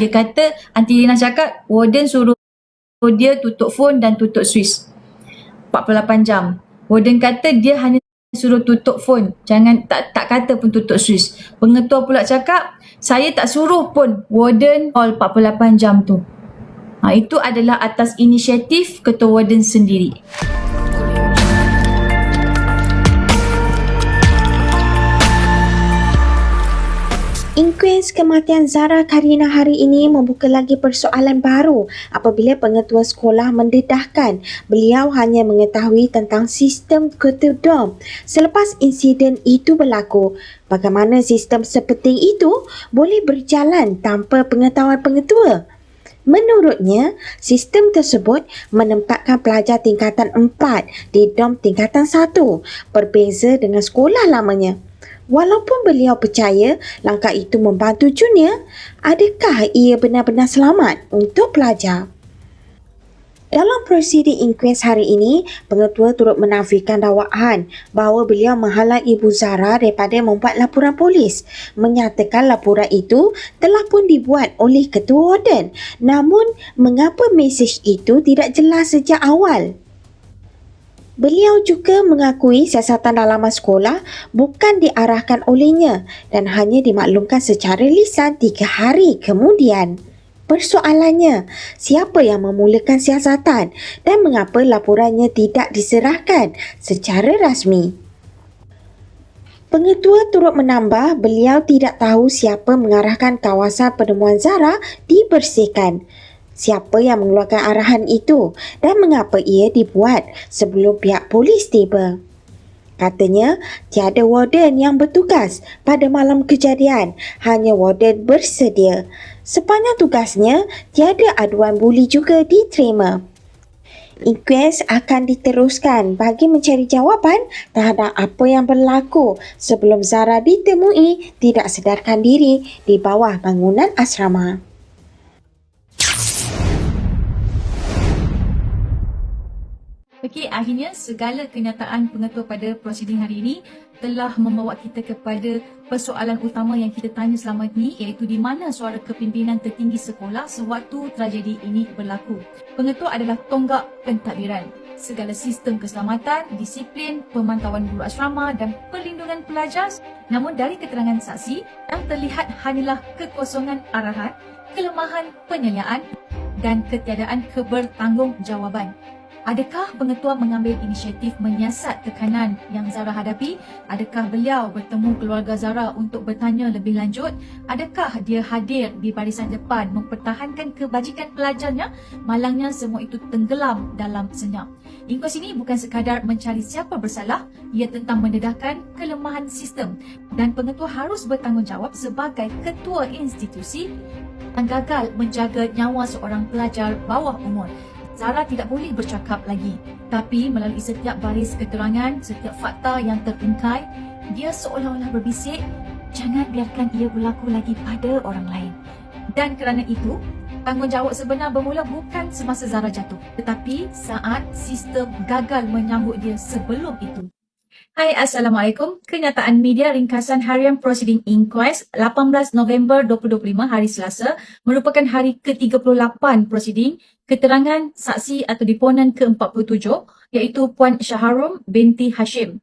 Dia kata, Aunty Lina cakap, warden suruh dia tutup phone dan tutup switch. 48 jam. Warden kata dia hanya suruh tutup phone. Jangan tak tak kata pun tutup switch. Pengetua pula cakap, saya tak suruh pun warden call 48 jam tu. Ha, itu adalah atas inisiatif ketua warden sendiri. Inkues kematian Zara Karina hari ini membuka lagi persoalan baru apabila pengetua sekolah mendedahkan beliau hanya mengetahui tentang sistem ketudom. Selepas insiden itu berlaku, bagaimana sistem seperti itu boleh berjalan tanpa pengetahuan pengetua? Menurutnya, sistem tersebut menempatkan pelajar tingkatan 4 di dom tingkatan 1, berbeza dengan sekolah lamanya. Walaupun beliau percaya langkah itu membantu junior, adakah ia benar-benar selamat untuk pelajar? Dalam prosedur inkues hari ini, pengetua turut menafikan dakwaan bahawa beliau menghalang Ibu Zara daripada membuat laporan polis. Menyatakan laporan itu telah pun dibuat oleh ketua warden. Namun, mengapa mesej itu tidak jelas sejak awal? Beliau juga mengakui siasatan dalaman sekolah bukan diarahkan olehnya dan hanya dimaklumkan secara lisan tiga hari kemudian. Persoalannya, siapa yang memulakan siasatan dan mengapa laporannya tidak diserahkan secara rasmi? Pengetua turut menambah beliau tidak tahu siapa mengarahkan kawasan penemuan Zara dibersihkan siapa yang mengeluarkan arahan itu dan mengapa ia dibuat sebelum pihak polis tiba. Katanya, tiada warden yang bertugas pada malam kejadian, hanya warden bersedia. Sepanjang tugasnya, tiada aduan buli juga diterima. Inquest akan diteruskan bagi mencari jawapan terhadap apa yang berlaku sebelum Zara ditemui tidak sedarkan diri di bawah bangunan asrama. Okey, akhirnya segala kenyataan pengetua pada prosiding hari ini telah membawa kita kepada persoalan utama yang kita tanya selama ini iaitu di mana suara kepimpinan tertinggi sekolah sewaktu tragedi ini berlaku. Pengetua adalah tonggak pentadbiran. Segala sistem keselamatan, disiplin, pemantauan guru asrama dan perlindungan pelajar. Namun dari keterangan saksi, yang terlihat hanyalah kekosongan arahan, kelemahan penyeliaan dan ketiadaan kebertanggungjawaban. Adakah pengetua mengambil inisiatif menyiasat tekanan yang Zara hadapi? Adakah beliau bertemu keluarga Zara untuk bertanya lebih lanjut? Adakah dia hadir di barisan depan mempertahankan kebajikan pelajarnya? Malangnya semua itu tenggelam dalam senyap. Inkuas ini bukan sekadar mencari siapa bersalah, ia tentang mendedahkan kelemahan sistem dan pengetua harus bertanggungjawab sebagai ketua institusi yang gagal menjaga nyawa seorang pelajar bawah umur. Zara tidak boleh bercakap lagi. Tapi melalui setiap baris keterangan, setiap fakta yang terungkai, dia seolah-olah berbisik, jangan biarkan ia berlaku lagi pada orang lain. Dan kerana itu, tanggungjawab sebenar bermula bukan semasa Zara jatuh, tetapi saat sistem gagal menyambut dia sebelum itu. Hai Assalamualaikum, kenyataan media ringkasan harian Proceeding Inquest 18 November 2025 hari Selasa merupakan hari ke-38 Proceeding keterangan saksi atau deponan ke-47 iaitu Puan Syaharum binti Hashim.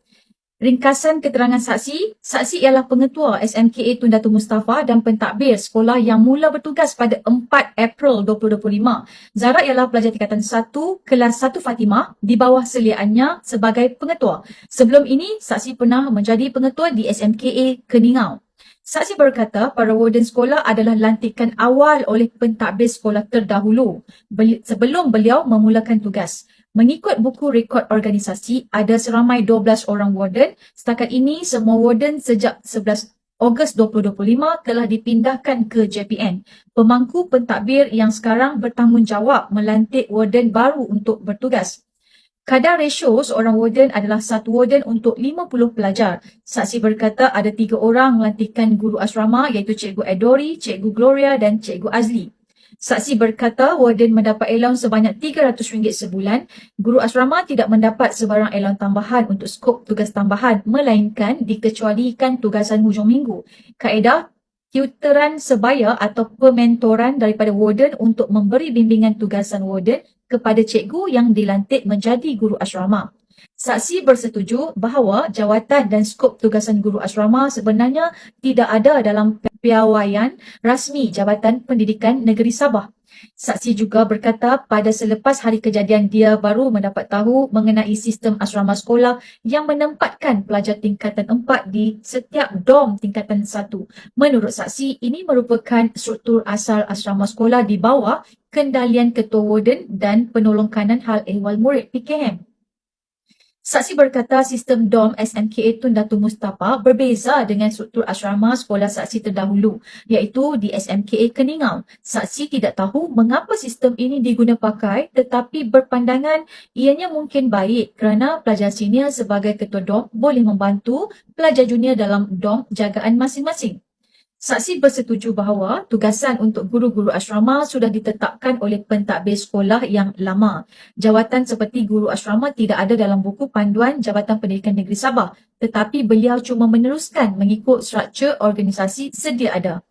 Ringkasan keterangan saksi, saksi ialah pengetua SMKA Tun Datu Mustafa dan pentadbir sekolah yang mula bertugas pada 4 April 2025. Zara ialah pelajar tingkatan 1 kelas 1 Fatimah di bawah seliaannya sebagai pengetua. Sebelum ini, saksi pernah menjadi pengetua di SMKA Keningau. Saksi berkata para warden sekolah adalah lantikan awal oleh pentadbir sekolah terdahulu sebelum beliau memulakan tugas. Mengikut buku rekod organisasi, ada seramai 12 orang warden. Setakat ini, semua warden sejak 11 Ogos 2025 telah dipindahkan ke JPN. Pemangku pentadbir yang sekarang bertanggungjawab melantik warden baru untuk bertugas. Kadar ratio seorang warden adalah satu warden untuk 50 pelajar. Saksi berkata ada tiga orang melantikan guru asrama iaitu Cikgu Edori, Cikgu Gloria dan Cikgu Azli. Saksi berkata warden mendapat allowance sebanyak RM300 sebulan. Guru asrama tidak mendapat sebarang allowance tambahan untuk skop tugas tambahan melainkan dikecualikan tugasan hujung minggu. Kaedah tutoran sebaya atau pementoran daripada warden untuk memberi bimbingan tugasan warden kepada cikgu yang dilantik menjadi guru asrama. Saksi bersetuju bahawa jawatan dan skop tugasan guru asrama sebenarnya tidak ada dalam piawaian rasmi Jabatan Pendidikan Negeri Sabah. Saksi juga berkata pada selepas hari kejadian dia baru mendapat tahu mengenai sistem asrama sekolah yang menempatkan pelajar tingkatan 4 di setiap dom tingkatan 1. Menurut saksi, ini merupakan struktur asal asrama sekolah di bawah kendalian ketua warden dan penolong kanan hal ehwal murid PKM. Saksi berkata sistem DOM SMKA Tun Datu Mustafa berbeza dengan struktur asrama sekolah saksi terdahulu iaitu di SMKA Keningau. Saksi tidak tahu mengapa sistem ini diguna pakai tetapi berpandangan ianya mungkin baik kerana pelajar senior sebagai ketua DOM boleh membantu pelajar junior dalam DOM jagaan masing-masing. Saksi bersetuju bahawa tugasan untuk guru-guru asrama sudah ditetapkan oleh pentadbir sekolah yang lama. Jawatan seperti guru asrama tidak ada dalam buku panduan Jabatan Pendidikan Negeri Sabah tetapi beliau cuma meneruskan mengikut struktur organisasi sedia ada.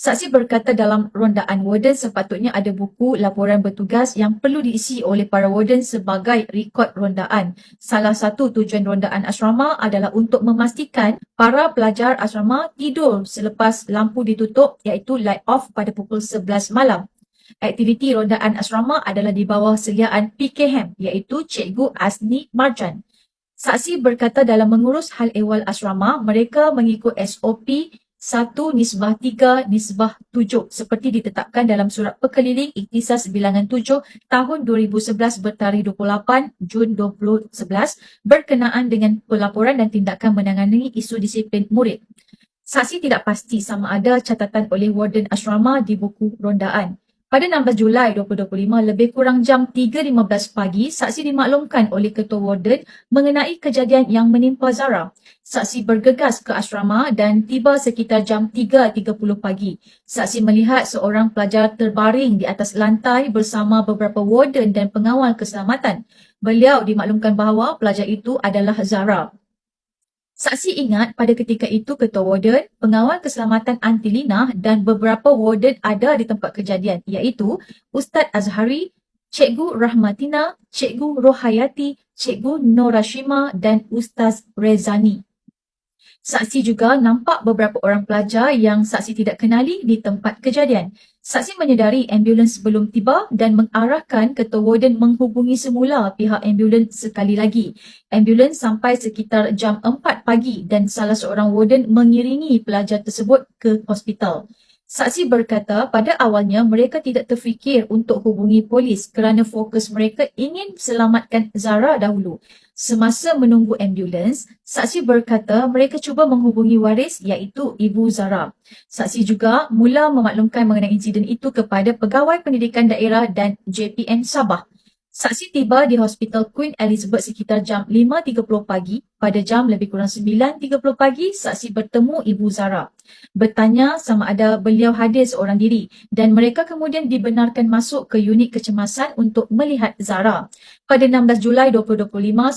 Saksi berkata dalam rondaan warden sepatutnya ada buku laporan bertugas yang perlu diisi oleh para warden sebagai rekod rondaan. Salah satu tujuan rondaan asrama adalah untuk memastikan para pelajar asrama tidur selepas lampu ditutup iaitu light off pada pukul 11 malam. Aktiviti rondaan asrama adalah di bawah seliaan PKM iaitu Cikgu Asni Marjan. Saksi berkata dalam mengurus hal ehwal asrama, mereka mengikut SOP satu nisbah tiga nisbah tujuh seperti ditetapkan dalam surat perkeliling iktisas bilangan tujuh tahun 2011 bertarikh 28 Jun 2011 berkenaan dengan pelaporan dan tindakan menangani isu disiplin murid. Saksi tidak pasti sama ada catatan oleh warden asrama di buku rondaan. Pada 16 Julai 2025, lebih kurang jam 3.15 pagi, saksi dimaklumkan oleh Ketua Warden mengenai kejadian yang menimpa Zara. Saksi bergegas ke asrama dan tiba sekitar jam 3.30 pagi. Saksi melihat seorang pelajar terbaring di atas lantai bersama beberapa warden dan pengawal keselamatan. Beliau dimaklumkan bahawa pelajar itu adalah Zara. Saksi ingat pada ketika itu ketua warden, pengawal keselamatan Antilina dan beberapa warden ada di tempat kejadian iaitu Ustaz Azhari, Cikgu Rahmatina, Cikgu Rohayati, Cikgu Norashima dan Ustaz Rezani. Saksi juga nampak beberapa orang pelajar yang saksi tidak kenali di tempat kejadian. Saksi menyedari ambulans belum tiba dan mengarahkan ketua warden menghubungi semula pihak ambulans sekali lagi. Ambulans sampai sekitar jam 4 pagi dan salah seorang warden mengiringi pelajar tersebut ke hospital. Saksi berkata pada awalnya mereka tidak terfikir untuk hubungi polis kerana fokus mereka ingin selamatkan Zara dahulu. Semasa menunggu ambulans, saksi berkata mereka cuba menghubungi waris iaitu Ibu Zara. Saksi juga mula memaklumkan mengenai insiden itu kepada Pegawai Pendidikan Daerah dan JPN Sabah. Saksi tiba di Hospital Queen Elizabeth sekitar jam 5.30 pagi. Pada jam lebih kurang 9.30 pagi, saksi bertemu Ibu Zara. Bertanya sama ada beliau hadir seorang diri dan mereka kemudian dibenarkan masuk ke unit kecemasan untuk melihat Zara. Pada 16 Julai 2025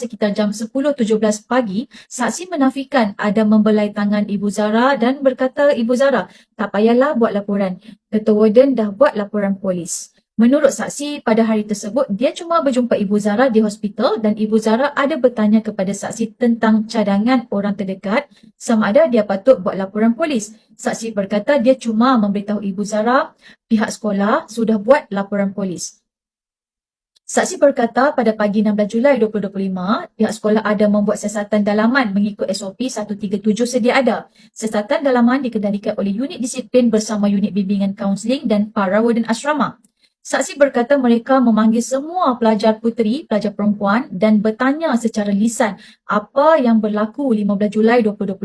sekitar jam 10.17 pagi, saksi menafikan ada membelai tangan Ibu Zara dan berkata Ibu Zara, tak payahlah buat laporan. Ketua Warden dah buat laporan polis. Menurut saksi, pada hari tersebut, dia cuma berjumpa Ibu Zara di hospital dan Ibu Zara ada bertanya kepada saksi tentang cadangan orang terdekat sama ada dia patut buat laporan polis. Saksi berkata dia cuma memberitahu Ibu Zara pihak sekolah sudah buat laporan polis. Saksi berkata pada pagi 16 Julai 2025, pihak sekolah ada membuat siasatan dalaman mengikut SOP 137 sedia ada. Siasatan dalaman dikendalikan oleh unit disiplin bersama unit bimbingan kaunseling dan para warden asrama. Saksi berkata mereka memanggil semua pelajar puteri, pelajar perempuan dan bertanya secara lisan apa yang berlaku 15 Julai 2025.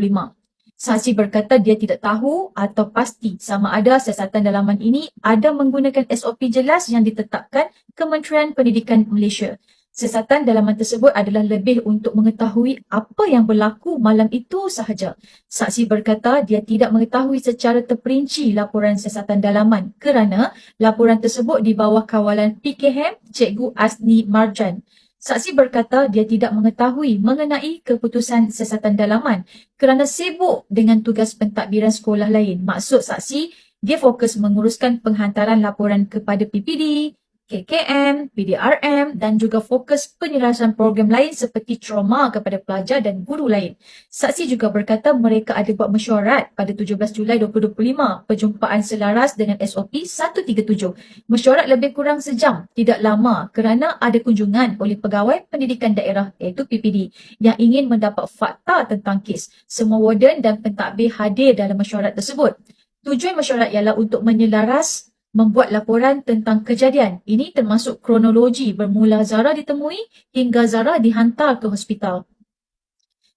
Saksi berkata dia tidak tahu atau pasti sama ada siasatan dalaman ini ada menggunakan SOP jelas yang ditetapkan Kementerian Pendidikan Malaysia. Siasatan dalaman tersebut adalah lebih untuk mengetahui apa yang berlaku malam itu sahaja. Saksi berkata dia tidak mengetahui secara terperinci laporan siasatan dalaman kerana laporan tersebut di bawah kawalan PKM Cikgu Asni Marjan. Saksi berkata dia tidak mengetahui mengenai keputusan siasatan dalaman kerana sibuk dengan tugas pentadbiran sekolah lain. Maksud saksi, dia fokus menguruskan penghantaran laporan kepada PPD, KKM, PDRM dan juga fokus penyelarasan program lain seperti trauma kepada pelajar dan guru lain. Saksi juga berkata mereka ada buat mesyuarat pada 17 Julai 2025 perjumpaan selaras dengan SOP 137. Mesyuarat lebih kurang sejam, tidak lama kerana ada kunjungan oleh pegawai pendidikan daerah iaitu PPD yang ingin mendapat fakta tentang kes. Semua warden dan pentadbir hadir dalam mesyuarat tersebut. Tujuan mesyuarat ialah untuk menyelaras membuat laporan tentang kejadian. Ini termasuk kronologi bermula Zara ditemui hingga Zara dihantar ke hospital.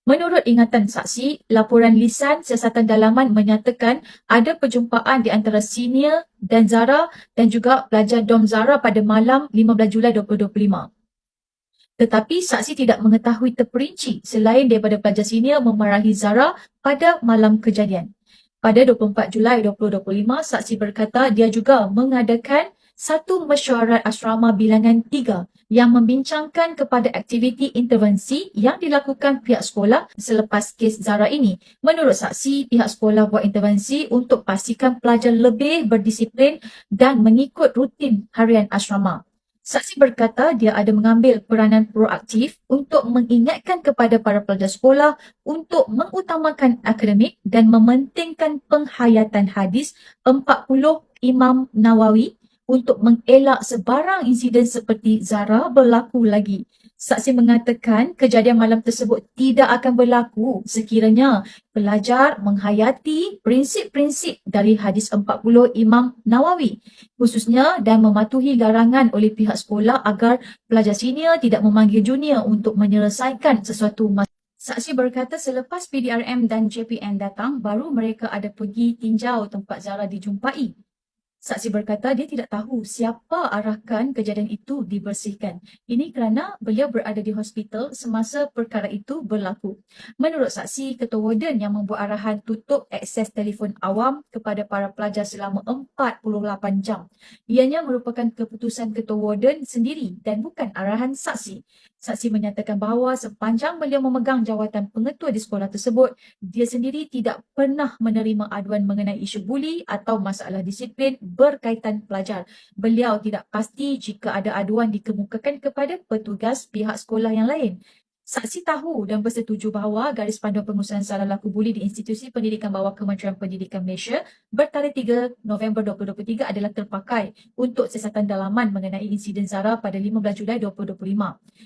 Menurut ingatan saksi, laporan lisan siasatan dalaman menyatakan ada perjumpaan di antara senior dan Zara dan juga pelajar Dom Zara pada malam 15 Julai 2025. Tetapi saksi tidak mengetahui terperinci selain daripada pelajar senior memarahi Zara pada malam kejadian. Pada 24 Julai 2025, saksi berkata dia juga mengadakan satu mesyuarat asrama bilangan tiga yang membincangkan kepada aktiviti intervensi yang dilakukan pihak sekolah selepas kes Zara ini. Menurut saksi, pihak sekolah buat intervensi untuk pastikan pelajar lebih berdisiplin dan mengikut rutin harian asrama. Saksi berkata dia ada mengambil peranan proaktif untuk mengingatkan kepada para pelajar sekolah untuk mengutamakan akademik dan mementingkan penghayatan hadis 40 Imam Nawawi untuk mengelak sebarang insiden seperti Zara berlaku lagi. Saksi mengatakan kejadian malam tersebut tidak akan berlaku sekiranya pelajar menghayati prinsip-prinsip dari hadis 40 Imam Nawawi khususnya dan mematuhi larangan oleh pihak sekolah agar pelajar senior tidak memanggil junior untuk menyelesaikan sesuatu masalah. Saksi berkata selepas PDRM dan JPN datang, baru mereka ada pergi tinjau tempat Zara dijumpai. Saksi berkata dia tidak tahu siapa arahkan kejadian itu dibersihkan. Ini kerana beliau berada di hospital semasa perkara itu berlaku. Menurut saksi, Ketua Warden yang membuat arahan tutup akses telefon awam kepada para pelajar selama 48 jam. Ianya merupakan keputusan Ketua Warden sendiri dan bukan arahan saksi. Saksi menyatakan bahawa sepanjang beliau memegang jawatan pengetua di sekolah tersebut, dia sendiri tidak pernah menerima aduan mengenai isu buli atau masalah disiplin berkaitan pelajar. Beliau tidak pasti jika ada aduan dikemukakan kepada petugas pihak sekolah yang lain. Saksi tahu dan bersetuju bahawa garis panduan pengurusan salah laku buli di institusi pendidikan bawah Kementerian Pendidikan Malaysia bertarikh 3 November 2023 adalah terpakai untuk siasatan dalaman mengenai insiden Zara pada 15 Julai 2025.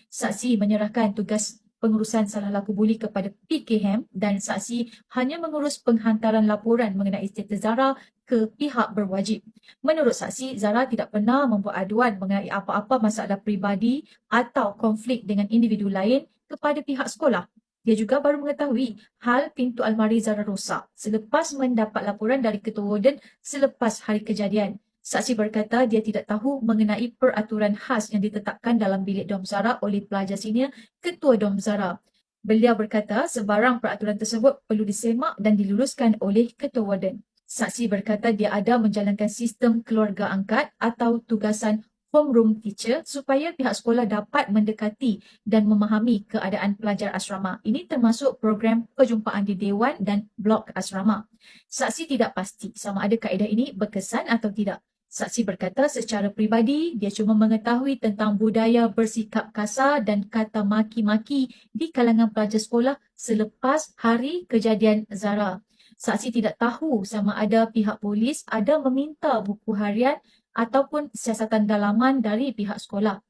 Saksi menyerahkan tugas pengurusan salah laku buli kepada PKM dan saksi hanya mengurus penghantaran laporan mengenai status Zara ke pihak berwajib. Menurut saksi, Zara tidak pernah membuat aduan mengenai apa-apa masalah peribadi atau konflik dengan individu lain kepada pihak sekolah. Dia juga baru mengetahui hal pintu almari Zara rosak selepas mendapat laporan dari ketua warden selepas hari kejadian. Saksi berkata dia tidak tahu mengenai peraturan khas yang ditetapkan dalam bilik Dom Zara oleh pelajar senior ketua Dom Zara. Beliau berkata sebarang peraturan tersebut perlu disemak dan diluluskan oleh ketua warden. Saksi berkata dia ada menjalankan sistem keluarga angkat atau tugasan homeroom teacher supaya pihak sekolah dapat mendekati dan memahami keadaan pelajar asrama. Ini termasuk program perjumpaan di Dewan dan blok asrama. Saksi tidak pasti sama ada kaedah ini berkesan atau tidak. Saksi berkata secara peribadi dia cuma mengetahui tentang budaya bersikap kasar dan kata maki-maki di kalangan pelajar sekolah selepas hari kejadian Zara. Saksi tidak tahu sama ada pihak polis ada meminta buku harian ataupun siasatan dalaman dari pihak sekolah.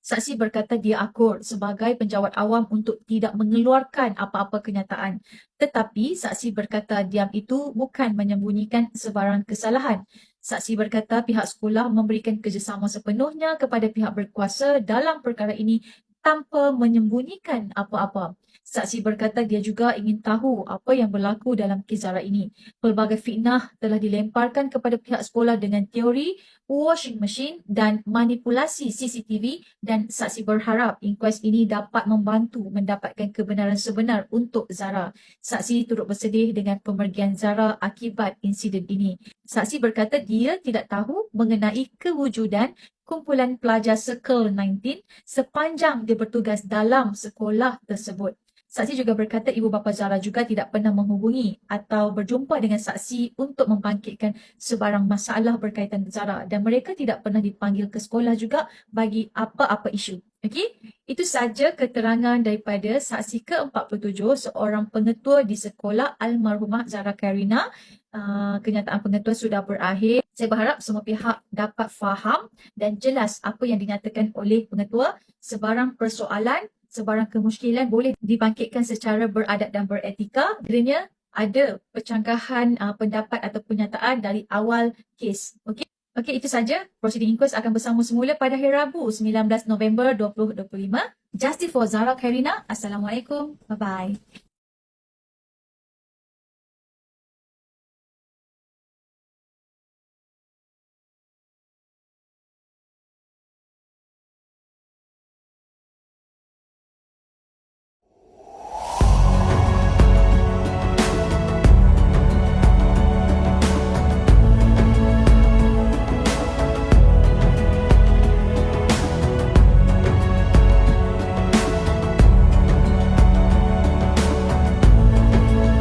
Saksi berkata dia akur sebagai penjawat awam untuk tidak mengeluarkan apa-apa kenyataan. Tetapi saksi berkata diam itu bukan menyembunyikan sebarang kesalahan. Saksi berkata pihak sekolah memberikan kerjasama sepenuhnya kepada pihak berkuasa dalam perkara ini tanpa menyembunyikan apa-apa. Saksi berkata dia juga ingin tahu apa yang berlaku dalam kizara ini. Pelbagai fitnah telah dilemparkan kepada pihak sekolah dengan teori washing machine dan manipulasi CCTV dan saksi berharap inkuas ini dapat membantu mendapatkan kebenaran sebenar untuk Zara. Saksi turut bersedih dengan pemergian Zara akibat insiden ini. Saksi berkata dia tidak tahu mengenai kewujudan kumpulan pelajar Circle 19 sepanjang dia bertugas dalam sekolah tersebut. Saksi juga berkata ibu bapa Zara juga tidak pernah menghubungi atau berjumpa dengan saksi untuk membangkitkan sebarang masalah berkaitan Zara dan mereka tidak pernah dipanggil ke sekolah juga bagi apa-apa isu. Okey, itu saja keterangan daripada saksi ke-47 seorang pengetua di sekolah almarhumah Zara Karina. Uh, kenyataan pengetua sudah berakhir. Saya berharap semua pihak dapat faham dan jelas apa yang dinyatakan oleh pengetua. Sebarang persoalan sebarang kemusykilan boleh dibangkitkan secara beradab dan beretika. Kiranya ada pencangkahan uh, pendapat atau pernyataan dari awal kes. Okey. Okey, itu saja. Proceeding inquest akan bersama semula pada hari Rabu 19 November 2025. Justice for Zara Karina. Assalamualaikum. Bye-bye.